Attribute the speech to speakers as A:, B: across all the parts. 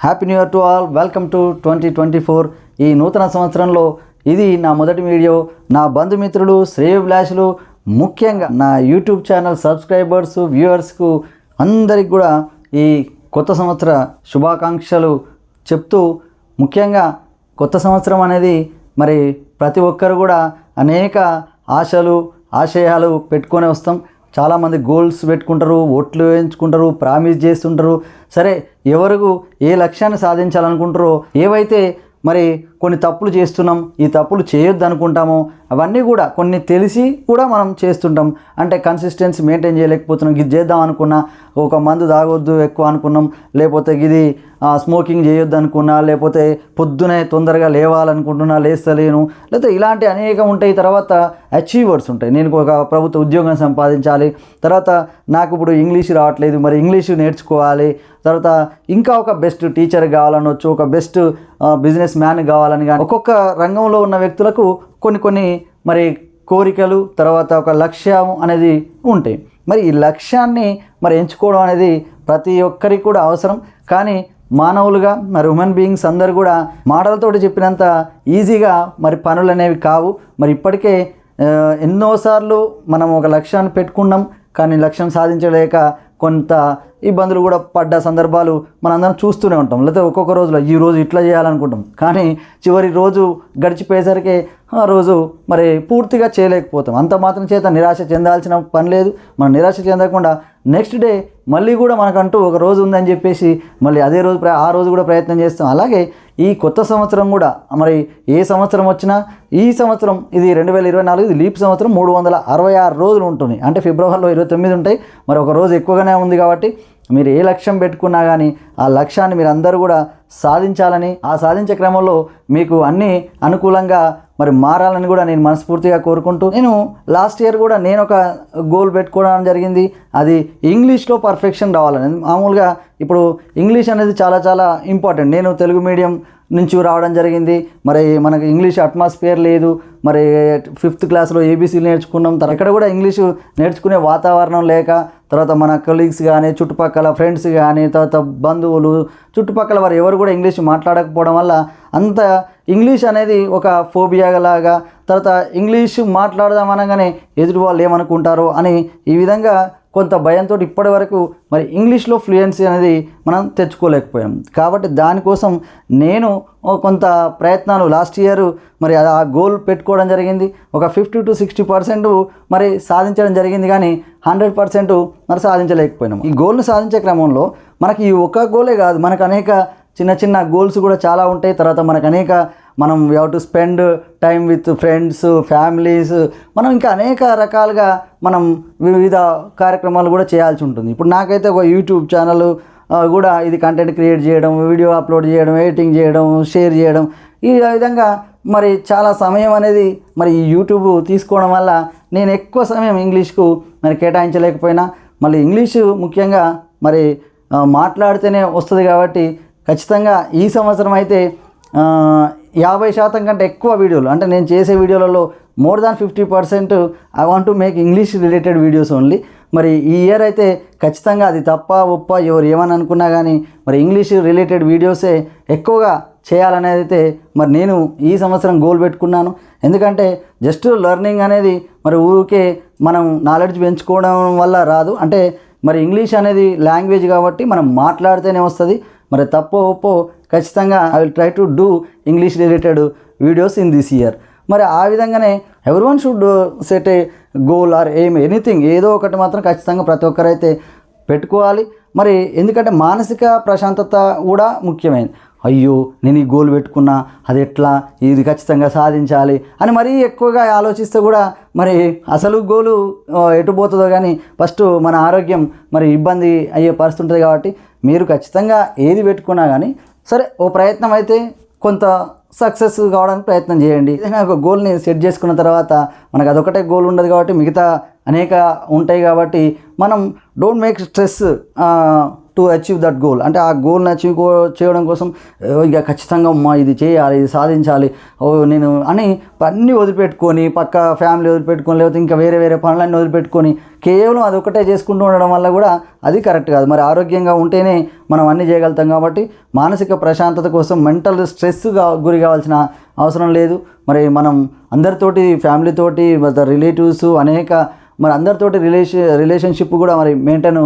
A: Happy new year to all welcome to twenty twenty four ఈ నూతన సంవత్సరంలో ఇది నా మొదటి వీడియో. నా బంధుమిత్రులు శ్రేయభిలాషులు ముఖ్యంగా నా యూట్యూబ్ ఛానల్ సబ్స్క్రైబర్స్ వ్యూవర్స్కు అందరికి కూడా ఈ కొత్త సంవత్సర శుభాకాంక్షలు చెప్తూ ముఖ్యంగా కొత్త సంవత్సరం అనేది మరి ప్రతి ఒక్కరు కూడా అనేక ఆశలు ఆశయాలు పెట్టుకొని వస్తాం. చాలామంది గోల్స్ పెట్టుకుంటారు ఓట్లు వేయించుకుంటారు ప్రామిస్ చేస్తుంటారు. సరే ఎవరు ఏ లక్ష్యాన్ని సాధించాలనుకుంటారో ఏవైతే మరి కొన్ని తప్పులు చేస్తున్నాం ఈ తప్పులు చేయొద్దు అనుకుంటాము అవన్నీ కూడా కొన్ని తెలిసి కూడా మనం చేస్తుంటాం. అంటే కన్సిస్టెన్సీ మెయింటైన్ చేయలేకపోతున్నాం. ఇది చేద్దాం అనుకున్నా ఒక మందు తాగొద్దు ఎక్కువ అనుకున్నాం. లేకపోతే ఇది స్మోకింగ్ చేయొద్దు అనుకున్నా లేకపోతే పొద్దునే తొందరగా లేవాలనుకుంటున్నా లేస్తలేను. లేకపోతే ఇలాంటి అనేకం ఉంటాయి. తర్వాత అచీవర్స్ ఉంటాయి. నేను ఒక ప్రభుత్వ ఉద్యోగం సంపాదించాలి. తర్వాత నాకు ఇప్పుడు ఇంగ్లీష్ రావట్లేదు. మరి ఇంగ్లీష్ నేర్చుకోవాలి. తర్వాత ఇంకా ఒక బెస్ట్ టీచర్ కావాలనొచ్చు. ఒక బెస్ట్ బిజినెస్ మ్యాన్ కావాలి కావాలని కానీ ఒక్కొక్క రంగంలో ఉన్న వ్యక్తులకు కొన్ని కొన్ని మరి కోరికలు తర్వాత ఒక లక్ష్యం అనేది ఉంటాయి. మరి ఈ లక్ష్యాన్ని మరి ఎంచుకోవడం అనేది ప్రతి ఒక్కరికి కూడా అవసరం. కానీ మానవులుగా మరి హ్యూమన్ బీయింగ్స్ అందరు కూడా మాటలతోటి చెప్పినంత ఈజీగా మరి పనులు అనేవి కావు. మరి ఇప్పటికే ఎన్నోసార్లు మనం ఒక లక్ష్యాన్ని పెట్టుకున్నాం. కానీ లక్ష్యం సాధించలేక కొంత ఇబ్బందులు కూడా పడ్డ సందర్భాలు మనందరం చూస్తూనే ఉంటాం. లేకపోతే ఒక్కొక్క రోజులో ఈ రోజు ఇట్లా చేయాలనుకుంటాం. కానీ చివరి రోజు గడిచిపోయేసరికి ఆ రోజు మరి పూర్తిగా చేయలేకపోతాం. అంత మాత్రం చేత నిరాశ చెందాల్సిన పని లేదు. మనం నిరాశ చెందకుండా నెక్స్ట్ డే మళ్ళీ కూడా మనకంటూ ఒక రోజు ఉందని చెప్పేసి మళ్ళీ అదే రోజు ఆ రోజు కూడా ప్రయత్నం చేస్తాం. అలాగే ఈ కొత్త సంవత్సరం కూడా మరి ఏ సంవత్సరం వచ్చినా ఈ సంవత్సరం ఇది రెండు వేల ఇరవై నాలుగు ఇది లీప్ సంవత్సరం మూడు వందల అరవై ఆరు రోజులు ఉంటుంది. అంటే ఫిబ్రవరిలో ఇరవై తొమ్మిది ఉంటాయి. మరి ఒక రోజు ఎక్కువగానే ఉంది కాబట్టి మీరు ఏ లక్ష్యం పెట్టుకున్నా కానీ ఆ లక్ష్యాన్ని మీరు అందరూ కూడా సాధించాలని ఆ సాధించే క్రమంలో మీకు అన్నీ అనుకూలంగా మరి మారాలని కూడా నేను మనస్ఫూర్తిగా కోరుకుంటూ నేను లాస్ట్ ఇయర్ కూడా నేను ఒక గోల్ పెట్టుకోవడం జరిగింది. అది ఇంగ్లీష్లో పర్ఫెక్షన్ రావాలని. మామూలుగా ఇప్పుడు ఇంగ్లీష్ అనేది చాలా చాలా ఇంపార్టెంట్ నేను తెలుగు మీడియం నుంచి రావడం జరిగింది. మరి మనకి ఇంగ్లీష్ అట్మాస్ఫియర్ లేదు. మరి ఫిఫ్త్ క్లాస్లో ఏబీసీ నేర్చుకున్నాం. తర్వాత ఇక్కడ కూడా ఇంగ్లీషు నేర్చుకునే వాతావరణం లేక తర్వాత మన కొలీగ్స్ కానీ చుట్టుపక్కల ఫ్రెండ్స్ కానీ తర్వాత బంధువులు చుట్టుపక్కల వారు ఎవరు కూడా ఇంగ్లీష్ మాట్లాడకపోవడం వల్ల అంత ఇంగ్లీష్ అనేది ఒక ఫోబియా లాగా తర్వాత ఇంగ్లీష్ మాట్లాడదాం అనగానే ఎదుటి వాళ్ళు ఏమనుకుంటారో అని ఈ విధంగా కొంత భయంతో ఇప్పటి వరకు మరి ఇంగ్లీష్లో ఫ్లూయెన్సీ అనేది మనం తెచ్చుకోలేకపోయాం. కాబట్టి దానికోసం నేను కొంత ప్రయత్నాలు. లాస్ట్ ఇయర్ మరి ఆ గోల్ పెట్టుకోవడం జరిగింది. ఒక ఫిఫ్టీ టు సిక్స్టీ పర్సెంట్ మరి సాధించడం జరిగింది కానీ హండ్రెడ్ పర్సెంట్ మరి సాధించలేకపోయినాం. ఈ గోల్ని సాధించే క్రమంలో మనకి ఈ ఒక్క గోలే కాదు. మనకు అనేక చిన్న చిన్న గోల్స్ కూడా చాలా ఉంటాయి. తర్వాత మనకు అనేక మనం have to spend time with friends families మనం ఇంకా అనేక రకాలుగా మనం వివిధ కార్యక్రమాలు కూడా చేయాల్సి ఉంటుంది. ఇప్పుడు నాకైతే ఒక యూట్యూబ్ ఛానల్ కూడా ఇది కంటెంట్ క్రియేట్ చేయడం వీడియో అప్లోడ్ చేయడం ఎడిటింగ్ చేయడం షేర్ చేయడం. ఈ విధంగా మరి చాలా సమయం అనేది మరి ఈ యూట్యూబ్ తీసుకోవడం వల్ల నేను ఎక్కువ సమయం ఇంగ్లీష్కు మరి కేటాయించలేకపోయినా మళ్ళీ ఇంగ్లీషు ముఖ్యంగా మరి మాట్లాడితేనే వస్తుంది కాబట్టి ఖచ్చితంగా ఈ సంవత్సరం అయితే యాభై శాతం కంటే ఎక్కువ వీడియోలు అంటే నేను చేసే వీడియోలలో more than fifty percent I want to make English related videos only మరి ఈ ఇయర్ అయితే ఖచ్చితంగా అది తప్ప ఒప్ప ఎవరు ఏమని అనుకున్నా కానీ మరి ఇంగ్లీష్ రిలేటెడ్ వీడియోసే ఎక్కువగా చేయాలనేది అయితే మరి నేను ఈ సంవత్సరం గోల్ పెట్టుకున్నాను. ఎందుకంటే జస్ట్ లెర్నింగ్ అనేది మరి ఊరికే మనం నాలెడ్జ్ పెంచుకోవడం వల్ల రాదు. అంటే మరి ఇంగ్లీష్ అనేది లాంగ్వేజ్ కాబట్టి మనం మాట్లాడితేనే వస్తుంది. మరి తప్పో ఒప్పో ఖచ్చితంగా I will try to do English related videos in this year మరి ఆ విధంగానే ఎవరి one should set a goal or aim anything ఏదో ఒకటి మాత్రం ఖచ్చితంగా ప్రతి ఒక్కరైతే పెట్టుకోవాలి. మరి ఎందుకంటే మానసిక ప్రశాంతత కూడా ముఖ్యమైనది. అయ్యో నేను ఈ గోల్ పెట్టుకున్నా అది ఎట్లా? ఇది ఖచ్చితంగా సాధించాలి అని మరీ ఎక్కువగా ఆలోచిస్తే కూడా మరి అసలు గోలు ఎటు పోతుందో కానీ ఫస్ట్ మన ఆరోగ్యం మరి ఇబ్బంది అయ్యే పరిస్థితి ఉంటుంది కాబట్టి మీరు ఖచ్చితంగా ఏది పెట్టుకున్నా కానీ సరే ఓ ప్రయత్నం అయితే కొంత సక్సెస్ కావడానికి ప్రయత్నం చేయండి. ఏదైనా ఒక గోల్ని సెట్ చేసుకున్న తర్వాత మనకు అదొకటే గోల్ ఉండదు కాబట్టి మిగతా అనేక ఉంటాయి కాబట్టి మనం don't make stress to achieve that goal అంటే ఆ గోల్ని అచీవ్ చేయడం కోసం ఇక ఖచ్చితంగా అమ్మా ఇది చేయాలి ఇది సాధించాలి. ఓ నేను అని అన్నీ వదిలిపెట్టుకొని పక్క ఫ్యామిలీ వదిలిపెట్టుకొని లేకపోతే ఇంకా వేరే వేరే పనులన్నీ వదిలిపెట్టుకొని కేవలం అది ఒకటే చేసుకుంటూ ఉండడం వల్ల కూడా అది కరెక్ట్ కాదు. మరి ఆరోగ్యంగా ఉంటేనే మనం అన్నీ చేయగలుగుతాం కాబట్టి మానసిక ప్రశాంతత కోసం మెంటల్ స్ట్రెస్గా గురి కావాల్సిన అవసరం లేదు. మరి మనం అందరితోటి ఫ్యామిలీతోటి రిలేటివ్స్ అనేక మరి అందరితోటి రిలేషన్ రిలేషన్షిప్ కూడా మరి మెయింటైన్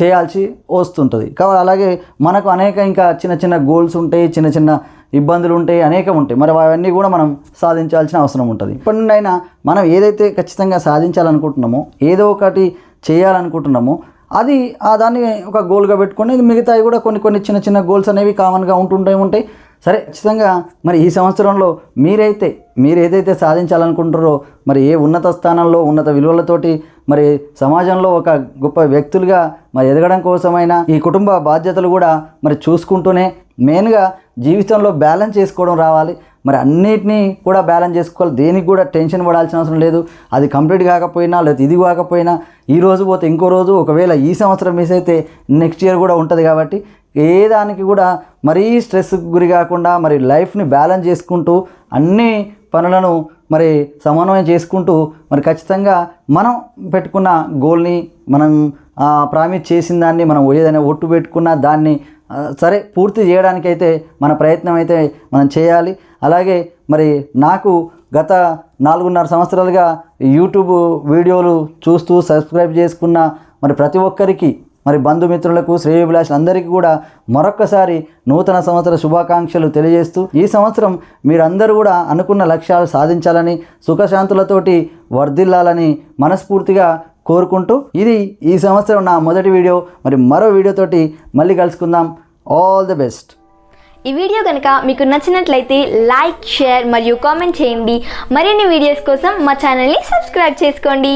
A: చేయాల్సి వస్తుంటుంది. కాబట్టి అలాగే మనకు అనేక ఇంకా చిన్న చిన్న గోల్స్ ఉంటాయి చిన్న చిన్న ఇబ్బందులు ఉంటాయి అనేకం ఉంటాయి. మరి అవన్నీ కూడా మనం సాధించాల్సిన అవసరం ఉంటుంది. ఇప్పటి నుండి అయినా మనం ఏదైతే ఖచ్చితంగా సాధించాలనుకుంటున్నామో ఏదో ఒకటి చేయాలనుకుంటున్నామో అది ఆ దాన్ని ఒక గోల్గా పెట్టుకొని మిగతావి కూడా కొన్ని కొన్ని చిన్న చిన్న గోల్స్ అనేవి కామన్గా ఉంటుంటాయి ఉంటాయి. సరే ఖచ్చితంగా మరి ఈ సంవత్సరంలో మీరైతే మీరు ఏదైతే సాధించాలనుకుంటారో మరి ఏ ఉన్నత స్థానంలో ఉన్నత విలువలతోటి మరి సమాజంలో ఒక గొప్ప వ్యక్తులుగా మరి ఎదగడం కోసమైనా ఈ కుటుంబ బాధ్యతలు కూడా మరి చూసుకుంటూనే మెయిన్గా జీవితంలో బ్యాలెన్స్ చేసుకోవడం రావాలి. మరి అన్నిటినీ కూడా బ్యాలెన్స్ చేసుకోవాలి. దేనికి కూడా టెన్షన్ పడాల్సిన అవసరం లేదు. అది కంప్లీట్ కాకపోయినా లేదా ఇది కాకపోయినా ఈ రోజు పోతే ఇంకో రోజు ఒకవేళ ఈ సంవత్సరం మిస్ అయితే నెక్స్ట్ ఇయర్ కూడా ఉంటుంది కాబట్టి ఏ దానికి కూడా మరీ స్ట్రెస్కి గురి కాకుండా మరి లైఫ్ని బ్యాలెన్స్ చేసుకుంటూ అన్ని పనులను మరి సమన్వయం చేసుకుంటూ మరి ఖచ్చితంగా మనం పెట్టుకున్న గోల్ని మనం ప్రామిస్ చేసిన దాన్ని మనం ఏదైనా ఒట్టు పెట్టుకున్న దాన్ని సరే పూర్తి చేయడానికైతే మన ప్రయత్నం అయితే మనం చేయాలి. అలాగే మరి నాకు గత నాలుగున్నర సంవత్సరాలుగా యూట్యూబ్ వీడియోలు చూస్తూ సబ్స్క్రైబ్ చేసుకున్న మరి ప్రతి ఒక్కరికి మరి బంధుమిత్రులకు శ్రేయభిలాషులందరికీ కూడా మరొక్కసారి నూతన సంవత్సర శుభాకాంక్షలు తెలియజేస్తూ ఈ సంవత్సరం మీరందరూ కూడా అనుకున్న లక్ష్యాలు సాధించాలని సుఖశాంతులతోటి వర్ధిల్లాలని మనస్ఫూర్తిగా కోరుకుంటూ ఇది ఈ సంవత్సరం నా మొదటి వీడియో. మరి మరో వీడియోతోటి మళ్ళీ కలుసుకుందాం. ఆల్ ది బెస్ట్
B: ఈ వీడియో కనుక మీకు నచ్చినట్లయితే లైక్ షేర్ మరియు కామెంట్ చేయండి. మరిన్ని వీడియోస్ కోసం మా ఛానల్ని సబ్స్క్రైబ్ చేసుకోండి.